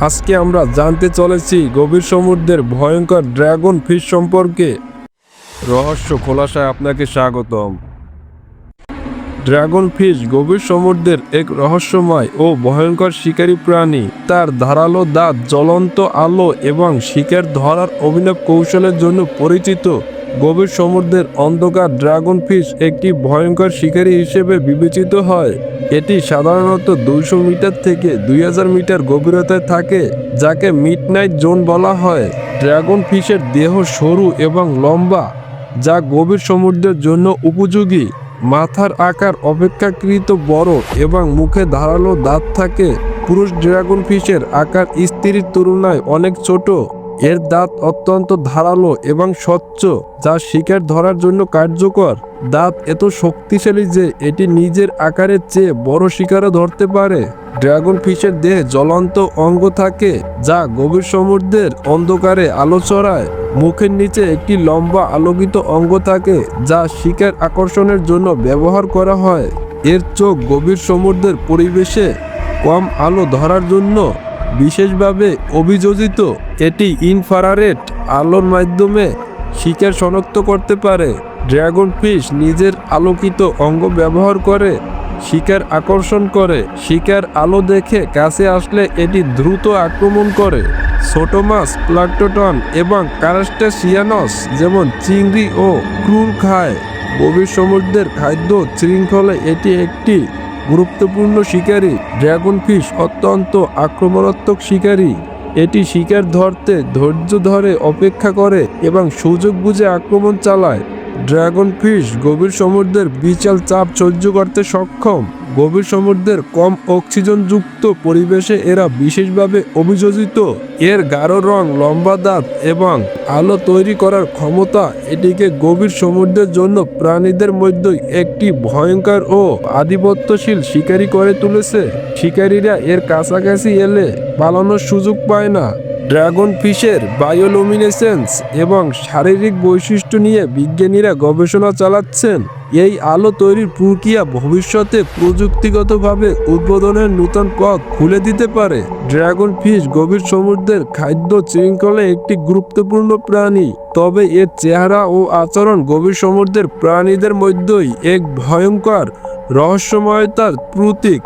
আজকে আমরা জানতে চলেছি গভীর সমুদ্রের ভয়ঙ্কর ড্রাগন ফিশ সম্পর্কে। রহস্য খোলাসায় আপনাকে স্বাগতম। ড্রাগন ফিশ গভীর সমুদ্রের এক রহস্যময় ও ভয়ঙ্কর শিকারী প্রাণী। তার ধারালো দাঁত, জ্বলন্ত আলো এবং শিকার ধরার অভিনব কৌশলের জন্য পরিচিত। গভীর সমুদ্রের অন্ধকার ড্রাগন ফিশ একটি ভয়ঙ্কর শিকারী হিসেবে বিবেচিত হয়। এটি সাধারণত দুইশো মিটার থেকে দুই হাজার মিটার গভীরতায় থাকে, যাকে মিডনাইট জোন বলা হয়। ড্রাগন ফিশের দেহ সরু এবং লম্বা, যা গভীর সমুদ্রের জন্য উপযোগী। মাথার আকার অপেক্ষাকৃত বড় এবং মুখে ধারালো দাঁত থাকে। পুরুষ ড্রাগন ফিশের আকার স্ত্রীর তুলনায় অনেক ছোট। এর দাঁত অত্যন্ত ধারালো এবং স্বচ্ছ, যা শিকার ধরার জন্য কার্যকর। দাঁত এত শক্তিশালী যে এটি নিজের আকারের চেয়ে বড় শিকারও ধরতে পারে। ড্রাগন ফিশের দেহে জ্বলন্ত অঙ্গ থাকে, যা গভীর সমুদ্রের অন্ধকারে আলো ছড়ায়। মুখের নিচে একটি লম্বা আলোকিত অঙ্গ থাকে, যা শিকার আকর্ষণের জন্য ব্যবহার করা হয়। এর চোখ গভীর সমুদ্রের পরিবেশে কম আলো ধরার জন্য বিশেষভাবে অভিযোজিত এটি ইনফ্রারেড আলোর মাধ্যমে শিকার শনাক্ত করতে পারে। ড্রাগন ফিশ নিজের আলোকিত অঙ্গ ব্যবহার করে শিকার আকর্ষণ করে। শিকার আলো দেখে কাছে আসলে এটি দ্রুত আক্রমণ করে। ছোট মাছ প্লাক্টোটন এবং কারাস্টাসিয়ানস যেমন চিংড়ি ও ক্রুল খায়। গভীর সমুদ্রের খাদ্য শৃঙ্খলে এটি একটি গুরুত্বপূর্ণ শিকারী। ড্রাগন ফিশ অত্যন্ত আক্রমণাত্মক শিকারী। এটি শিকার ধরতে ধৈর্য ধরে অপেক্ষা করে এবং সুযোগ বুঝে আক্রমণ চালায়। ড্রাগন ফিশ গভীর সমুদ্রের বিচাল চাপ সহ্য করতে সক্ষম। গভীর সমুদ্রের কম অক্সিজেনযুক্ত পরিবেশে এরা বিশেষভাবে অভিযোজিত। এর গাঢ় রং, লম্বা দাঁত এবং আলো তৈরি করার ক্ষমতা এটিকে গভীর সমুদ্রের জন্য প্রাণীদের মধ্যে একটি ভয়ঙ্কর ও আধিপত্যশীল শিকারী করে তুলেছে। শিকারীরা এর কাছাকাছি এলে পালানোর সুযোগ পায় না। ড্রাগন ফিশের বায়োলুমিনেসেন্স এবং শারীরিক বৈশিষ্ট্য নিয়ে বিজ্ঞানীরা গবেষণা চালাচ্ছেন। এই আলো তৈরির প্রক্রিয়া ভবিষ্যতে প্রযুক্তিগতভাবে উদ্বোধনের নূতন পথ খুলে দিতে পারে। ড্রাগন ফিশ গভীর সমুদ্রের খাদ্য শৃঙ্খলে একটি গুরুত্বপূর্ণ প্রাণী, তবে এর চেহারা ও আচরণ গভীর সমুদ্রের প্রাণীদের মধ্যেই এক ভয়ঙ্কর রহস্যময়তার প্রতীক।